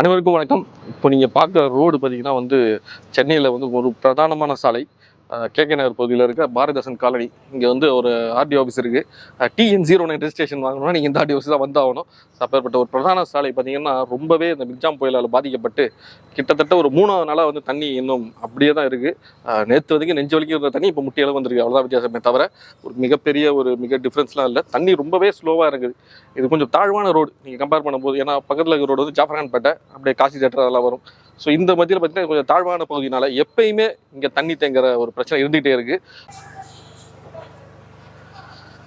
அனைவருக்கும் வணக்கம். இப்போ நீங்கள் பார்க்குற ரோடு பார்த்தீங்கன்னா வந்து சென்னையில் வந்து ஒரு பிரதானமான சாலை. கே கே நகர் பகுதியில் இருக்க பாரதிதாசன் காலனி. இங்கே வந்து ஒரு ஆர்டி ஆஃபீஸ் இருக்குது டிஎன் ஜீரோ நைன் ரெஜிஸ்ட்ரேஷன் வாங்கணும்னா நீங்கள் இந்த ஆர்டி ஆஃபீஸ் தான் வந்தாகணும். அப்பேற்பட்ட ஒரு பிரதான சாலை பார்த்தீங்கன்னா ரொம்பவே இந்த மிக்ஜாம் புயலால் பாதிக்கப்பட்டு கிட்டத்தட்ட ஒரு மூணாவது நாளாக வந்து தண்ணி இன்னும் அப்படியே தான் இருக்குது நேற்று வரைக்கும் நெஞ்சு வலிக்கு இருந்த தண்ணி இப்போ முட்டியளவு வந்திருக்கு. அவ்வளோதான் வித்தியாசமே தவிர ஒரு மிகப்பெரிய ஒரு மிக டிஃப்ரென்ஸ்லாம் இல்லை. தண்ணி ரொம்பவே ஸ்லோவாக இருக்குது. இது கொஞ்சம் தாழ்வான ரோடு நீங்கள் கம்பேர் பண்ணும்போது ஏன்னா பக்கத்தில் இருக்கிற ரோடு வந்து ஜாஃபர்கான்பேட்டை அப்படியே காசி தேட்டர் அதெல்லாம் வரும். ஸோ இந்த மத்தியில் பார்த்தீங்கன்னா கொஞ்சம் தாழ்வான பகுதினால எப்பயுமே இங்கே தண்ணி தேங்குற ஒரு பிரச்சனை இருந்துகிட்டே இருக்கு.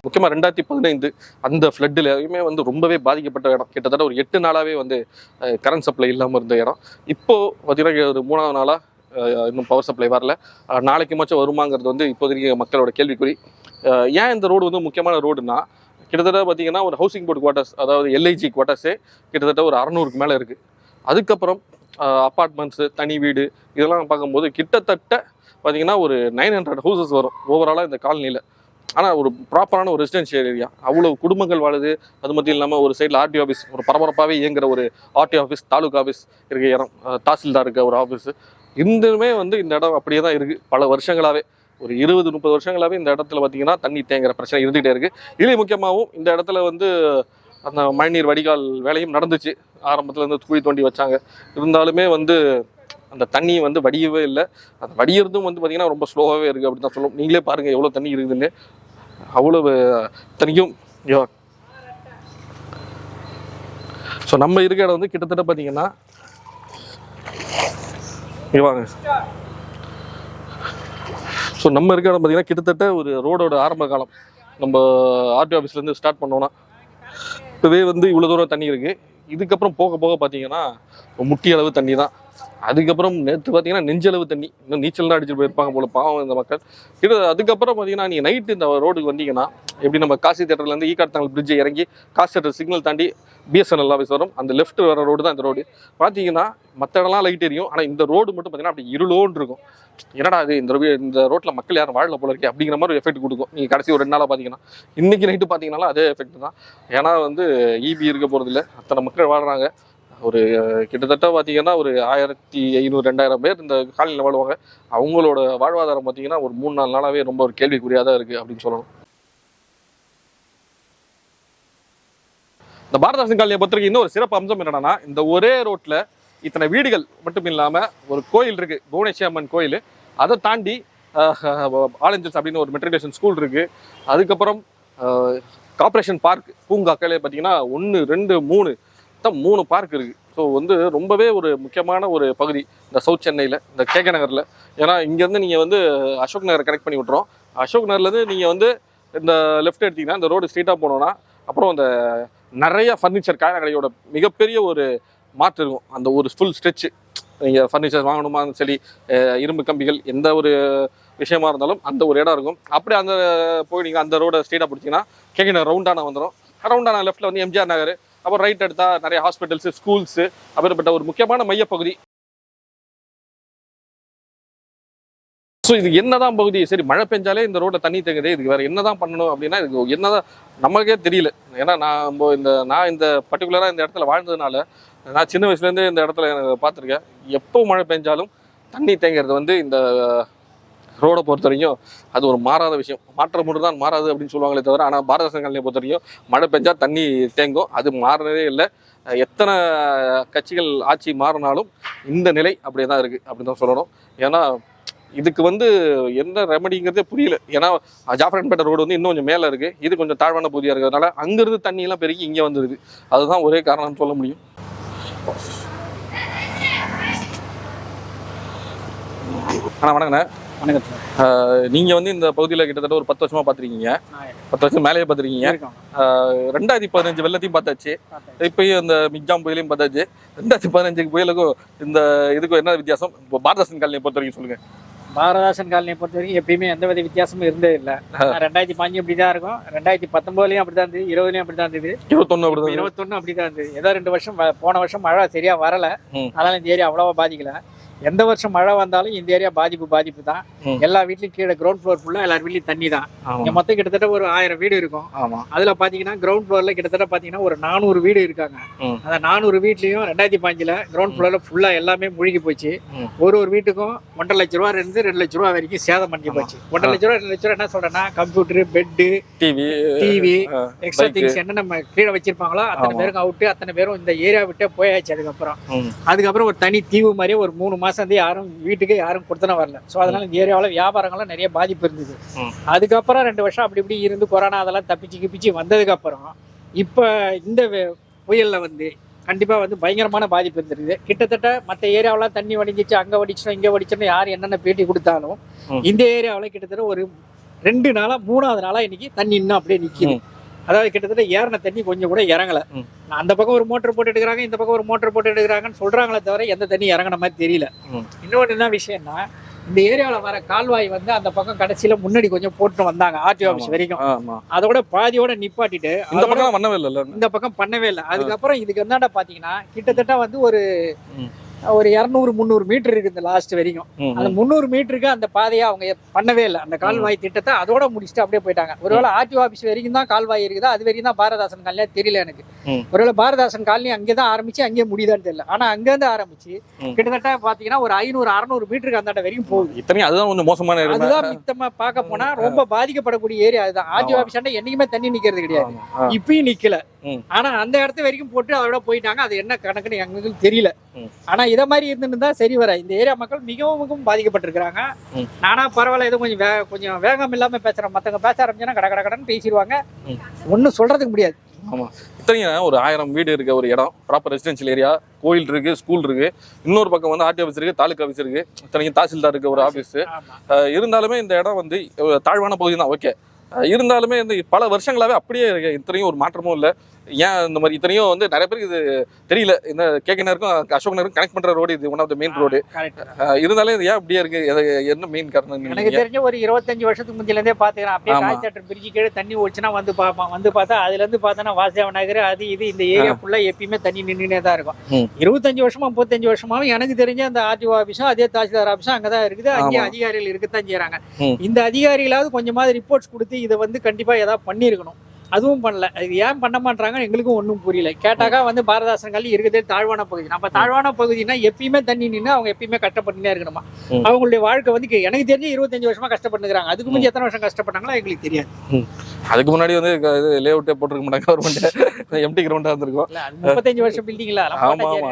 முக்கியமாக ரெண்டாயிரத்தி பதினைந்து அந்த ஃப்ளட்டுலையுமே வந்து ரொம்பவே பாதிக்கப்பட்ட இடம். கிட்டத்தட்ட ஒரு எட்டு நாளாகவே வந்து கரண்ட் சப்ளை இல்லாமல் இருந்த இடம். இப்போது பார்த்தீங்கன்னா ஒரு மூணாவது நாளாக இன்னும் பவர் சப்ளை வரல. நாளைக்கு மச்சும் வருமாங்கிறது வந்து இப்போதைக்கு மக்களோட கேள்விக்குறி. ஏன் இந்த ரோடு வந்து முக்கியமான ரோடுனா கிட்டத்தட்ட பார்த்தீங்கன்னா ஒரு ஹவுசிங் போர்டு குவார்ட்டர்ஸ் அதாவது எல்ஐஜி குவார்ட்டர்ஸே கிட்டத்தட்ட ஒரு அறநூறுக்கு மேலே இருக்குது அதுக்கப்புறம் அப்பார்ட்மெண்ட்ஸு தனி வீடு இதெல்லாம் பார்க்கும்போது கிட்டத்தட்ட பார்த்திங்கன்னா ஒரு நைன் ஹண்ட்ரட் ஹவுசஸ் வரும் ஓவராலாக இந்த காலனியில் ஆனால் ஒரு ப்ராப்பரான ஒரு ரெசிடென்ஷியல் ஏரியா அவ்வளோ குடும்பங்கள் வாழுது. அது மட்டும் இல்லாமல் ஒரு சைடில் ஆர்டி ஆஃபீஸ் ஒரு பரபரப்பாகவே இயங்குற ஒரு ஆர்டி ஆஃபீஸ் தாலுகா ஆஃபீஸ் இருக்க இடம் தாசில்தார் இருக்க ஒரு ஆஃபீஸ் இன்னுமே வந்து இந்த இடம் அப்படியே தான் இருக்குது பல வருஷங்களாகவே ஒரு இருபது முப்பது வருஷங்களாகவே இந்த இடத்துல பார்த்தீங்கன்னா தண்ணி தேங்குற பிரச்சனை இருந்துகிட்டே இருக்குது இதுலேயும் முக்கியமாகவும் இந்த இடத்துல வந்து அந்த மழைநீர் வடிகால் வேலையும் நடந்துச்சு. ஆரம்பத்தில் இருந்து குழி தோண்டி வச்சாங்க. இருந்தாலுமே வந்து அந்த தண்ணி வந்து வடியவே இல்லை. அந்த வடியறதும் வந்து பார்த்திங்கன்னா ரொம்ப ஸ்லோவாகவே இருக்குது அப்படின்னு தான் சொல்லும். நீங்களே பாருங்கள் எவ்வளோ தண்ணி இருக்குதுன்னு. அவ்வளவு தண்ணியும் ஐயோ ஸோ நம்ம இருக்க இடம் வந்து கிட்டத்தட்ட பார்த்தீங்கன்னா வாங்க. ஸோ நம்ம இருக்க இடம் பார்த்தீங்கன்னா கிட்டத்தட்ட ஒரு ரோடோட ஆரம்ப காலம். நம்ம ஆர்டி ஆஃபீஸ்லேருந்து ஸ்டார்ட் பண்ணோன்னா இப்போவே வந்து இவ்வளோ தூரம் தண்ணி இருக்குது இதுக்கப்புறம் போக போக பார்த்தீங்கன்னா முட்டி அளவு தண்ணி தான் அதுக்கப்புறம் நேற்று பார்த்தீங்கன்னா நெஞ்சளவு தண்ணி. இன்னும் நீச்சல் தான் அடிச்சுட்டு போயிருப்பாங்க போல பாவம் இந்த மக்கள். இது அதுக்கப்புறம் பார்த்தீங்கன்னா நீங்கள் நைட்டு இந்த ரோடுக்கு வந்தீங்கன்னா எப்படி நம்ம காசி தேட்டர்லேருந்து ஈகார்த்தாங்கல் பிரிட்ஜை இறங்கி காசி தேட்டர் சிக்னல் தாண்டி பிஎஸ்என்எல் ஆஃபீஸ் வரும். அந்த லெஃப்ட் வர ரோடு தான் இந்த ரோடு பார்த்தீங்கன்னா மற்ற இடம்லாம் லைட் எரியும். ஆனால் இந்த ரோடு மட்டும் பார்த்தீங்கன்னா அப்படி இருளோன்னு இருக்கும். என்னடா இது? இந்த இந்த ரோட்டில் மக்கள் யாரும் வாழல போல இருக்கே அப்படிங்கிற மாதிரி ஒரு எஃபெக்ட் கொடுக்கும். நீங்கள் கடைசி ஒரு ரெண்டு நாளாக பார்த்தீங்கன்னா இன்றைக்கி நைட்டு பார்த்தீங்கன்னா அதே எஃபெக்ட் தான். ஏன்னா வந்து இபி இருக்க போகிறதில்ல அத்தனை மக்கள் வாழ்கிறாங்க ஒரு கிட்டத்தட்ட பார்த்தீங்கன்னா ஒரு ஆயிரத்தி ஐநூறு ரெண்டாயிரம் பேர் இந்த காலனியில் வாழ்வாங்க. அவங்களோட வாழ்வாதாரம் பார்த்தீங்கன்னா ஒரு மூணு நாலு நாளாகவே ரொம்ப ஒரு கேள்விக்குறியாக தான் இருக்குது அப்படின்னு சொல்லணும். இந்த பாரதாசன் காலனியை பொறுத்தவரைக்கும் இன்னும் ஒரு சிறப்பு அம்சம் என்னன்னா இந்த ஒரே ரோட்டில் இத்தனை வீடுகள் மட்டும் இல்லாமல் ஒரு கோயில் இருக்குது புவனேஸ்வரி அம்மன் கோயில். அதை தாண்டி ஆலஞ்சல்ஸ் அப்படின்னு ஒரு மெட்ரிகுலேஷன் ஸ்கூல் இருக்குது அதுக்கப்புறம் கார்ப்பரேஷன் பார்க் பூங்காக்களே பார்த்தீங்கன்னா ஒன்று ரெண்டு மூணு மொத்தம் மூணு பார்க் இருக்குது ஸோ வந்து ரொம்பவே ஒரு முக்கியமான ஒரு பகுதி. இந்த சவுத் சென்னையில் இந்த கேகே நகரில். ஏன்னா இங்கேருந்து நீங்கள் வந்து அசோக் நகரை கனெக்ட் பண்ணி விட்றோம் அசோக் நகர்லேருந்து நீங்கள் வந்து இந்த லெஃப்ட் எடுத்தீங்கன்னா இந்த ரோடு ஸ்ட்ரீட்டாக போனோன்னா அப்புறம் அந்த நிறைய ஃபர்னிச்சர் காய கடையோட மிகப்பெரிய ஒரு மாற்று இருக்கும். அந்த ஒரு ஃபுல் ஸ்ட்ரெச்சு நீங்கள் ஃபர்னிச்சர் வாங்கணுமா சரி இரும்பு கம்பிகள் எந்த ஒரு விஷயமா இருந்தாலும் அந்த ஒரு இடம் இருக்கும். அப்படியே அந்த போய் நீங்கள் அந்த ரோட ஸ்ட்ரீட்டாக பிடிச்சிங்கன்னா கேகே நகர் ரவுண்டானா வந்துடும் ரவுண்டானா லெஃப்ட்டில் வந்து எம்ஜிஆர் நகர் அப்புறம் ரைட் எடுத்தால் நிறைய ஹாஸ்பிட்டல்ஸு ஸ்கூல்ஸ் அப்படிப்பட்ட ஒரு முக்கியமான மையப்பகுதி. ஸோ இது என்னதான் பகுதி? சரி மழை பெஞ்சாலே இந்த ரோட்டில் தண்ணி தேங்குது இதுக்கு வேறு என்னதான் பண்ணணும் அப்படின்னா இதுக்கு என்னதான் நமக்கே தெரியல. ஏன்னா நான் இந்த நான் இந்த பர்டிகுலராக இந்த இடத்துல வாழ்ந்ததுனால நான் சின்ன வயசுலேருந்து இந்த இடத்துல எனக்கு பார்த்துருக்கேன். எப்போ மழை பெஞ்சாலும் தண்ணி தேங்கிறது வந்து இந்த ரோடை பொறுத்த வரைக்கும் அது ஒரு மாறாத விஷயம். மாற்றம் மட்டும் தான் மாறாது அப்படின்னு சொல்லுவாங்களே தவிர ஆனால் பாரத சங்கங்களை பொறுத்த வரைக்கும் மழை பெஞ்சால் தண்ணி தேங்கும். அது மாறினதே இல்லை. எத்தனை கட்சிகள் ஆட்சி மாறினாலும் இந்த நிலை அப்படியே தான் இருக்குது அப்படின்னு தான் சொல்லணும். ஏன்னா இதுக்கு வந்து என்ன ரெமடிங்கிறதே புரியல. ஏன்னா ஜாஃபரன்பேட்டை ரோடு வந்து இன்னும் கொஞ்சம் மேலே இருக்குது இது கொஞ்சம் தாழ்வான பகுதியாக இருக்கிறதுனால அங்கேருந்து தண்ணியெல்லாம் பெருகி இங்கே வந்துருது அதுதான் ஒரே காரணம்னு சொல்ல முடியும். அண்ணா வணக்கண்ணே. வணக்கம் சார். நீங்கள் வந்து இந்த பகுதியில் கிட்டத்தட்ட ஒரு பத்து வருஷமா பார்த்துருக்கீங்க. பத்து வருஷம் மேலேயே பார்த்துருக்கீங்க. ரெண்டாயிரத்தி பதினஞ்சு வெள்ளத்தையும் பார்த்தாச்சு. இப்பயும் இந்த மிக்ஜாம் புயலையும் பார்த்தாச்சு. ரெண்டாயிரத்தி பதினஞ்சுக்கு புயலுக்கும் இந்த இதுக்கும் என்ன வித்தியாசம்? இப்போ பாரதாசன் காலனியை பொறுத்த வரைக்கும் சொல்லுங்க. பாரதாசன் காலனியை பொறுத்த வரைக்கும் எப்பயுமே எந்த வித வித்தியாசமும் இருந்தே இல்லை. ரெண்டாயிரத்தி பாஞ்சு அப்படி தான் இருக்கும். ரெண்டாயிரத்தி பத்தொன்பதுலயும் அப்படி தான் இருந்தது. இருபதுலயும் அப்படி தான் இருந்தது. இருபத்தொன்னு அப்படி தான் இருபத்தொன்னு அப்படி தான் இருந்தது. ஏதோ ரெண்டு வருஷம் போன வருஷம் மழை சரியா வரல. அதனால இந்த ஏரியா அவ்வளவா பாதிக்கல. எந்த வருஷம் மழை வந்தாலும் இந்த ஏரியா பாதிப்பு பாதிப்பு தான். எல்லா வீட்லயும் கீழே கிரவுண்ட் ஃப்ளோர் ஃபுல்லா எல்லார் வீட்லயும் தண்ணி தான் இங்க மொத்தம் கிட்டத்தட்ட ஒரு ஆயிரம் வீடு இருக்கும் ஆமா அதுல பாத்தீங்கன்னா கிரவுண்ட் ஃப்ளோர்ல கிட்டத்தட்ட பாத்தீங்கன்னா ஒரு நானூறு வீடு இருக்காங்க. அந்த நானூறு வீட்லயும் ரெண்டாயிரத்தி பாஞ்சுல கிரவுண்ட் ஃப்ளோர்ல ஃபுல்லா எல்லாமே மூழ்கி போச்சு. ஒரு ஒரு வீட்டுக்கும் ஒன்றரை லட்ச ரூபா இருந்து ரெண்டு லட்ச ரூபா வரைக்கும் சேதம் பண்ணி. போச்சு ஒன்றரை லட்ச ரூபா ரெண்டு லட்ச ரூபா என்ன சொல்றேன்னா computer bed TV TV extra. Things என்ன நம்ம கீழே வச்சிருப்பாங்களோ அத்தனை. பேருக்கு அவுட்டு அத்தனை பேரும் இந்த ஏரியா விட்டே போயாச்சு அதுக்கப்புறம். அதுக்கப்புறம் ஒரு தனி தீவு மாதிரியே ஒரு மூணு மாசம் வந்து யாரும் வீட்டுக்கு யாரும் கொடுத்தன வரல. ஸோ அதனால இந்த ஏரியாவில் வியாபாரங்கள்லாம் நிறைய பாதிப்பு இருந்தது. அதுக்கப்புறம் ரெண்டு வருஷம் அப்படி இப்படி இருந்து கொரோனா அதெல்லாம் தப்பிச்சு கிப்பிச்சு வந்ததுக்கு அப்புறம் இப்போ இந்த புயல்ல வந்து கண்டிப்பா வந்து பயங்கரமான பாதிப்பு இருந்திருக்குது. கிட்டத்தட்ட மற்ற ஏரியாவெல்லாம் தண்ணி வடிஞ்சிச்சு அங்க வடிச்சிடும் இங்க வடிச்சிடும் யார் என்னென்ன பேட்டி கொடுத்தாலும். இந்த ஏரியாவில் கிட்டத்தட்ட ஒரு ரெண்டு நாளா மூணாவது நாளா இன்னைக்கு தண்ணி இன்னும் அப்படியே நிக்குது. அதாவது கிட்டத்தட்ட ஏறின தண்ணி கொஞ்சம் கூட இறங்கல. அந்த பக்கம் ஒரு மோட்டர் போட்டு எடுக்கிறாங்க இந்த பக்கம் ஒரு மோட்டர் போட்டு எடுக்கிறாங்கன்னு சொல்றாங்களே தவிர எந்த தண்ணி இறங்கின மாதிரி தெரியல. இன்னொன்று என்ன விஷயம்னா இந்த ஏரியாவில் வர கால்வாய் வந்து அந்த பக்கம் கடைசியில முன்னாடி கொஞ்சம் போட்டு வந்தாங்க ஆர்டிஓ ஆஃபீஸ் வரைக்கும். அதோட பாதியோட நிப்பாட்டிட்டு இந்த பக்கம் பண்ணவே இல்ல இந்த பக்கம் பண்ணவே இல்லை. அதுக்கப்புறம் இதுக்கு என்னடா பாத்தீங்கன்னா கிட்டத்தட்ட வந்து ஒரு. ஒரு இரநூறு முந்நூறு மீட்டர் இருக்கு இந்த லாஸ்ட் வரைக்கும். அந்த முந்நூறு மீட்டருக்கு அந்த பாதையை அவங்க பண்ணவே இல்லை. அந்த கால்வாய் திட்டத்தை அதோட முடிச்சுட்டு அப்படியே போயிட்டாங்க. ஒருவேளை ஆர்டிஓ ஆஃபீஸ் வரைக்கும் தான் கால்வாய் இருக்குதா? அது வரைக்கும் தான் பாரதாசன் காலனியா தெரியல எனக்கு. ஒருவேளை பாரதாசன் காலனி அங்கே தான் ஆரம்பிச்சு அங்கேயே முடியுதான்னு தெரியல. ஆனா அங்கேருந்து ஆரம்பிச்சு. கிட்டத்தட்ட பாத்தீங்கன்னா ஒரு ஐநூறு அறுநூறு மீட்டருக்கு அந்த வரைக்கும் போகுது. இத்தனையும் அதுதான் கொஞ்சம் மோசமான அதுதான் மித்தமா பார்க்க போனா ரொம்ப பாதிக்கப்படக்கூடிய ஏரியா அதுதான். ஆர்டிஓ. ஆஃபீஸ் என்னைக்குமே தண்ணி நிக்கிறது கிடையாது. இப்பயும் நிக்கல. ஆனா அந்த இடத்து வரைக்கும் போட்டு அதோட போயிட்டாங்க. அது என்ன கணக்குன்னு எங்களுக்கு தெரியல. ஆனா இத மாதிரி இருந்துருந்தா சரி வர. இந்த ஏரியா மக்கள் மிகவும் மிகவும் பாதிக்கப்பட்டிருக்கிறாங்க. நானா பரவாயில்ல ஏதோ கொஞ்சம் வே- கொஞ்சம் வேகம் இல்லாம பேசுறேன் மத்தவங்க பேச ஆரம்பிச்சா கட கட கடன்னு பேசிடுவாங்க. ம். ஒன்னும் சொல்றதுக்கு முடியாது. இத்தனையும் ஒரு ஆயிரம் வீடு இருக்க ஒரு இடம். ப்ராப்பர் ரெசிடென்ஷியல் ஏரியா கோயில் இருக்கு ஸ்கூல் இருக்கு. இன்னொரு பக்கம் வந்து ஆர்டி ஆஃபீஸ் இருக்கு தாலுக்கா ஆஃபீஸ் இருக்கு. இத்தனையும் தாசில்தார் இருக்க ஒரு ஆஃபீஸ் ஆமா. இருந்தாலுமே இந்த இடம் வந்து தாழ்வான பகுதி தான். ஓகே இருந்தாலுமே இந்த பல வருஷங்களாவே அப்படியே இருக்கு. இத்தனையும் ஒரு மாற்றமும் இல்லை. ஏன் இந்த மாதிரி இத்தனையும் வந்து நிறைய பேருக்கு இது தெரியல இந்த கேகனருக்கும் அசோக் நகருக்கும் கனெக்ட் பண்ற ரோடு இது one of the main road. இருந்தாலும் இது ஏன் அப்படியே இருக்கு என்ன மெயின் காரணம் எனக்கு? தெரிஞ்ச ஒரு இருபத்தஞ்சு வருஷத்துக்கு முந்தில இருந்தே பாத்துக்கிறேன் அப்படியே. காய்ச்சட்டர் பிரிச்சு கீழே தண்ணி ஓடிச்சுன்னா வந்து பார்ப்பான் வந்து பார்த்தா அதுல இருந்து பார்த்தோன்னா வாசுதேவ நகர் அது இது இந்த ஏரியா ஃபுல்லா எப்பயுமே தண்ணி நின்றுனே தான் இருக்கும். இருபத்தஞ்சு வருஷமா முப்பத்தஞ்சு வருஷமாவும் எனக்கு தெரிஞ்ச அந்த ஆர்டிஓ ஆஃபீஸும் அதே தாசில்தார் ஆஃபீஸும் அங்கதான் இருக்குது அங்கேயே ஆமா. அதிகாரிகள் இருக்கத்தான் செய்யறாங்க. இந்த அதிகாரிகளாவது கொஞ்சமாவது ரிப்போர்ட்ஸ் கொடுத்து இதை வந்து கண்டிப்பா ஏதாவது பண்ணியிருக்கணும் அதுவும் பண்ணல. இது ஏன் பண்ண மாட்டாங்க எங்களுக்கும் ஒன்றும் புரியல. கேட்டாக்கா வந்து பாரதாசன் கல்வி இருக்கிறதே தாழ்வான பகுதி. நம்ம தாழ்வான பகுதினா எப்பயுமே தண்ணி நின்று அவங்க எப்பயுமே கஷ்டப்பட்டுனே இருக்கணுமா. அவங்களுடைய வாழ்க்கை வந்து எனக்கு தெரிஞ்சு இருபத்தஞ்சு வருஷமா கஷ்டப்பட்டுக்கிறாங்க அதுக்கு முந்தி எத்தனை வருஷம் கஷ்டப்பட்டாங்களோ எங்களுக்கு தெரியாது. அதுக்கு முன்னாடி வந்து லே அவுட்டே போட்டிருக்க மாட்டாங்க கவர்மெண்ட் எம்டி கிரவுண்டா இருந்திருக்கும். முப்பத்தஞ்சு வருஷம் பில்டிங்ல ஆமா ஆமா.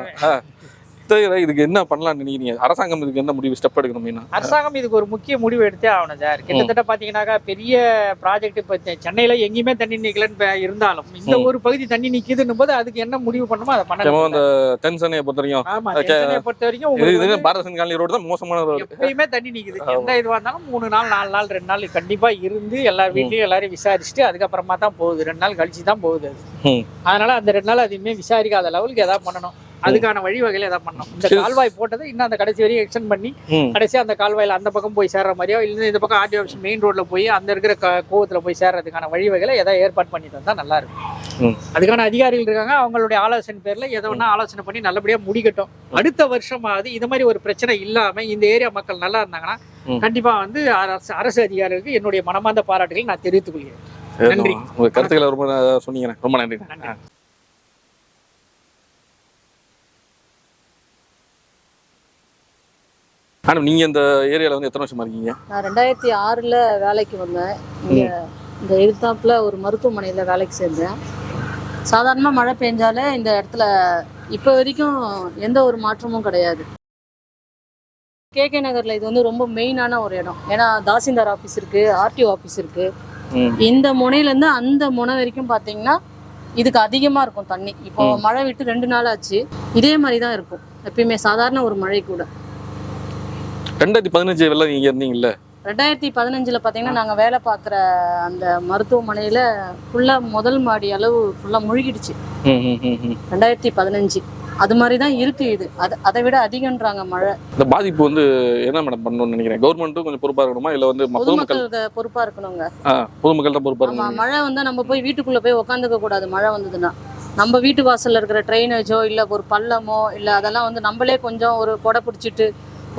சரி, இதுக்கு என்ன பண்ணலாம்னு நினைக்கிறீங்க? அரசாங்கம் இதுக்கு என்ன முடிவு ஸ்டெப் எடுக்கணும் அரசாங்கம் இதுக்கு ஒரு முக்கிய முடிவு எடுத்தே ஆகணும் சார். கிட்டத்தட்ட பாத்தீங்கன்னாக்கா பெரிய ப்ராஜெக்ட் இப்ப சென்னையில எங்கேயுமே தண்ணி நிக்கலன்னு இருந்தாலும் இந்த. ஒரு பகுதி தண்ணி நிக்குதுன்னும் போது அதுக்கு என்ன முடிவு பண்ணுமோ அதை நம்ம பண்ண இந்த தென்சென்னையை பொறுத்த வரைக்கும். சென்னையை பொறுத்த வரைக்கும் பாரத காலனி ரோடு தான் மோசமான ரோடு. எப்பயுமே தண்ணி நிக்குது. எந்த இதுவா இருந்தாலும் மூணு நாள் நாலு நாள் ரெண்டு நாள் கண்டிப்பா இருந்து எல்லார் வீட்லயும் எல்லாரையும் விசாரிச்சுட்டு அதுக்கப்புறமா தான் போகுது. ரெண்டு நாள் கழிச்சு தான் போகுது அது. அதனால அந்த ரெண்டு நாள் அதையுமே விசாரிக்காத லெவலுக்கு ஏதாவது பண்ணணும். அதுக்கான வழிவகையில ஏதாவது பண்ணணும் இந்த. கால்வாய் போட்டதை இன்னும் அந்த கடைசி வரையும் எக்ஸ்டெண்ட் பண்ணி ம். கடைசி அந்த கால்வாயில அந்த பக்கம் போய் சேர்ற மாதிரியோ இல்லை இந்த பக்கம் ஆர்டி ஆஃபீஸ் மெயின் ரோட்ல போய் அந்த இருக்கிற கோவத்துல போய் சேர்றதுக்கான வழிவகைகளை ஏதாவது ஏற்பாடு பண்ணி தந்தா நல்லா இருக்கும். அதுக்கான அதிகாரிகள் இருக்காங்க. அவங்களுடைய ஆலோசனை பேர்ல எதை வேணா ஆலோசனை பண்ணி நல்லபடியா முடிக்கட்டும். அடுத்த வருஷமாவது இது மாதிரி ஒரு பிரச்சனை இல்லாம இந்த ஏரியா மக்கள் நல்லா இருந்தாங்கன்னா. கண்டிப்பா வந்து அரசு அரசு அதிகாரிகளுக்கு என்னுடைய மனமார்ந்த பாராட்டுகளை நான் தெரிவித்துக் கொள்கிறேன். நன்றி. உங்க கருத்துக்களை ரொம்ப சொன்னீங்க. ரொம்ப நன்றி நன்றி. ஆ. மேடம் நீங்க இந்த ஏரியால வந்து எத்தனை வருஷமா இருக்கீங்க? நான் ரெண்டாயிரத்தி ஆறில் வேலைக்கு வந்தேன். இங்கே இந்த எதிர்த்தாப்புல ஒரு மருத்துவமனையில் வேலைக்கு சேர்ந்தேன். சாதாரணமாக மழை பெஞ்சாலே இந்த இடத்துல இப்போ வரைக்கும் எந்த ஒரு மாற்றமும் கிடையாது. கேகே நகரில் இது வந்து ரொம்ப மெயினான ஒரு இடம். ஏன்னா தாசில்தார் ஆஃபீஸ் இருக்குது ஆர்டிஓ ஆஃபீஸ் இருக்குது. இந்த முனையிலேருந்து அந்த முனை வரைக்கும் பார்த்தீங்கன்னா இதுக்கு அதிகமாக இருக்கும் தண்ணி. இப்போ. மழை விட்டு ரெண்டு நாள் ஆச்சு. இதே மாதிரி தான் இருக்கும். எப்பயுமே சாதாரண ஒரு மழை கூட. ரெண்டாயிரத்தி பதினஞ்சு வெள்ள நீங்க இருந்தீங்கல்ல? ரெண்டாயிரத்தி பதினஞ்சில் பார்த்தீங்கன்னா நாங்கள் வேலை பார்க்குற அந்த மருத்துவமனையில் ஃபுல்லாக முதல் மாடி அளவு ஃபுல்லாக முழுகிடுச்சு. ரெண்டாயிரத்தி பதினஞ்சு. அது மாதிரி தான் இருக்கு இது. அது அதை விட அதிகன்றாங்க மழை. இந்த பாதிப்பு வந்து என்ன மேடம் பண்ணணும்னு நினைக்கிறேன் கவர்மெண்ட்டும் கொஞ்சம் பொறுப்பா இருக்கணுமா? இல்ல வந்து பொதுமக்கள் பொறுப்பாக இருக்கணுங்க. பொதுமக்கள் தான் பொறுப்பா இருக்கணும்? மழை வந்தால் நம்ம போய் வீட்டுக்குள்ளே போய் உக்காந்துக்க கூடாது. மழை வந்ததுன்னா. நம்ம வீட்டு வாசல்ல இருக்கிற ட்ரைனேஜோ இல்லை ஒரு பள்ளமோ இல்லை அதெல்லாம் வந்து நம்மளே கொஞ்சம் ஒரு கொடை பிடிச்சிட்டு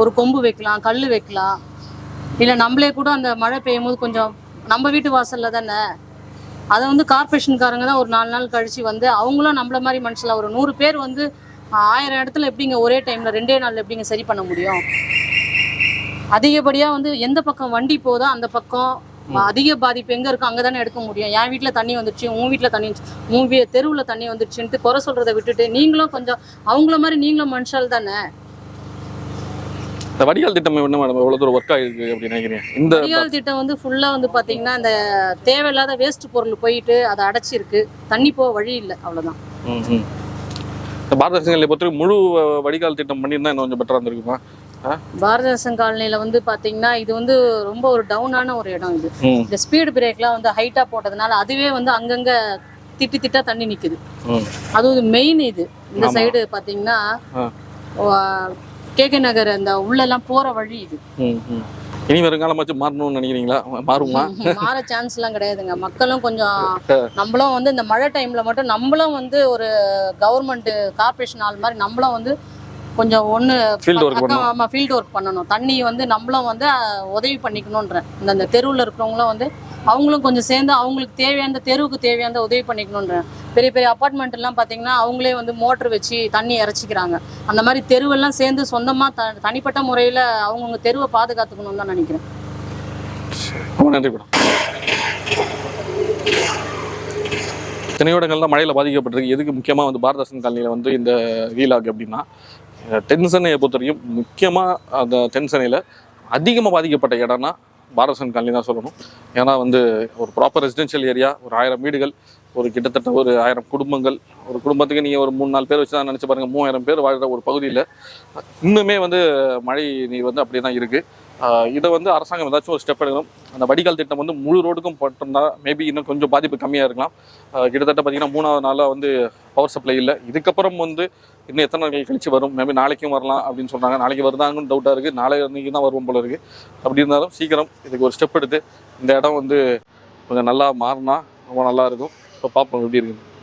ஒரு கொம்பு வைக்கலாம் கல் வைக்கலாம். இல்லை நம்மளே கூட அந்த மழை பெய்யும் போது கொஞ்சம் நம்ம வீட்டு வாசல்ல தானே? அதை வந்து கார்பரேஷன்காரங்க தான் ஒரு நாலு நாள் கழிச்சு வந்து அவங்களும் நம்மள மாதிரி மனுஷங்கள ஒரு நூறு பேர் வந்து ஆயிரம் இடத்துல எப்படிங்க ஒரே டைம்ல ரெண்டே நாள்ல எப்படிங்க சரி பண்ண முடியும்? அதிகப்படியா வந்து எந்த பக்கம் வண்டி போதோ அந்த பக்கம் அதிக பாதிப்பு எங்க இருக்கோ அங்கதானே எடுக்க முடியும். என் வீட்ல தண்ணி வந்துருச்சு உன் வீட்ல தண்ணி உன் தெருவுல தண்ணி வந்துருச்சுன்ட்டு குறை சொல்றதை விட்டுட்டு நீங்களும் கொஞ்சம் அவங்கள மாதிரி நீங்களும் மனுஷால் தானே? இந்த வடிகால் திட்டம் என்ன மேடம் எவ்வளவு தூரம் ஒர்க் ஆயிருக்கு அப்படின்னு நினைக்கிறீங்க. இந்த வடிகால் திட்டம் வந்து ஃபுல்லா வந்து பாத்தீங்கன்னா இந்த தேவையில்லாத வேஸ்ட் பொருள் போயிட்டு அதை அடைச்சிருக்கு. தண்ணி போக வழி இல்லை ம். இந்த பாரத அரசுகளை பொறுத்தவரைக்கும் முழு வடிகால் திட்டம் பண்ணியிருந்தா இன்னும் கொஞ்சம் பெட்டரா இருந்திருக்குமா? பாரதேசன் காலனில வந்து பாத்தீங்கன்னா இது வந்து ரொம்ப ஒரு டவுனான ஒரு இடம் இது. இந்த ஸ்பீடு பிரேக்லாம் வந்து ஹைட்டா போட்டதுனால அதுவே வந்து அங்கங்க திட்டு திட்டா தண்ணி நிக்குது. அதுவும் மெயின் இது. இந்த. சைடு பாத்தீங்கன்னா. கே கே நகர் அந்த உள்ளெல்லாம் போற வழி இது. இனி வருங்காலமாச்சும் மாறணும்னு நினைக்கிறீங்களா? மாறுமா? மாற சான்ஸ் எல்லாம் கிடையாதுங்க. மக்களும் கொஞ்சம் நம்மளும் வந்து இந்த மழை டைம்ல மட்டும் நம்மளும் வந்து ஒரு கவர்மெண்ட் கார்பரேஷன் ஆள் மாதிரி நம்மளும் வந்து கொஞ்சம் ஒன்று Field work பண்ணணும். ஆமாம் ஃபீல்ட் ஒர்க் பண்ணணும். தண்ணி வந்து நம்மளும் வந்து உதவி பண்ணிக்கணுன்றேன் இந்த இந்த தெருவில் இருக்கிறவங்களும் வந்து அவங்களும் கொஞ்சம் சேர்ந்து அவங்களுக்கு தேவையான தெருவுக்கு தேவையான உதவி பண்ணிக்கணுன்றேன் பெரிய பெரிய அப்பார்ட்மெண்ட் எல்லாம் பார்த்தீங்கன்னா அவங்களே வந்து மோட்டர் வச்சு தண்ணி இறச்சிக்கிறாங்க. அந்த மாதிரி தெருவெல்லாம் சேர்ந்து சொந்தமாக த தனிப்பட்ட முறையில் அவங்கவுங்க தெருவை பாதுகாத்துக்கணும்னு தான் நினைக்கிறேன். ரொம்ப நன்றி மேடம். திணையோடங்கள் தான் மழையில் பாதிக்கப்பட்டிருக்கு. எதுக்கு முக்கியமாக வந்து பாரதாசன் காலனியில் வந்து இந்த வீலாக் அப்படின்னா தென்சென்னையை பொறுத்த வரைக்கும் முக்கியமாக அந்த தென்சென்னையில் அதிகமாக பாதிக்கப்பட்ட இடம்னா பாரதாசன் காலனி தான் சொல்லணும். ஏன்னா வந்து ஒரு ப்ராப்பர் ரெசிடென்ஷியல் ஏரியா ஒரு ஆயிரம் வீடுகள் ஒரு கிட்டத்தட்ட ஒரு ஆயிரம் குடும்பங்கள். ஒரு குடும்பத்துக்கு நீங்கள் ஒரு மூணு நாலு பேர் வச்சு தான் நினச்சி பாருங்கள் மூவாயிரம் பேர் வாழ்கிற ஒரு பகுதியில் இன்னுமே வந்து மழை நீர் வந்து அப்படியே தான் இருக்குது இதை வந்து அரசாங்கம் ஏதாச்சும் ஒரு ஸ்டெப் எடுக்கணும். அந்த வடிகால் திட்டம் வந்து முழு ரோடுக்கும் போட்டிருந்தா மேபி இன்னும் கொஞ்சம் பாதிப்பு கம்மியாக இருக்கலாம். கிட்டத்தட்ட பார்த்தீங்கன்னா மூணாவது நாளாக வந்து பவர் சப்ளை இல்லை. இதுக்கப்புறம் வந்து இன்னும் எத்தனை நாட்கள் கழிச்சு வரும்? மேபி நாளைக்கும் வரலாம் அப்படின்னு சொல்கிறாங்க நாளைக்கு வருதாங்கன்னு டவுட்டாக இருக்குது நாளை அன்றைக்கி தான் வருவோம் போல இருக்குது அப்படி இருந்தாலும் சீக்கிரம் இதுக்கு ஒரு ஸ்டெப் எடுத்து இந்த இடம் வந்து கொஞ்சம் நல்லா மாறினா ரொம்ப நல்லா ஸோ இப்போ பார்ப்போம் எப்படி இருக்குது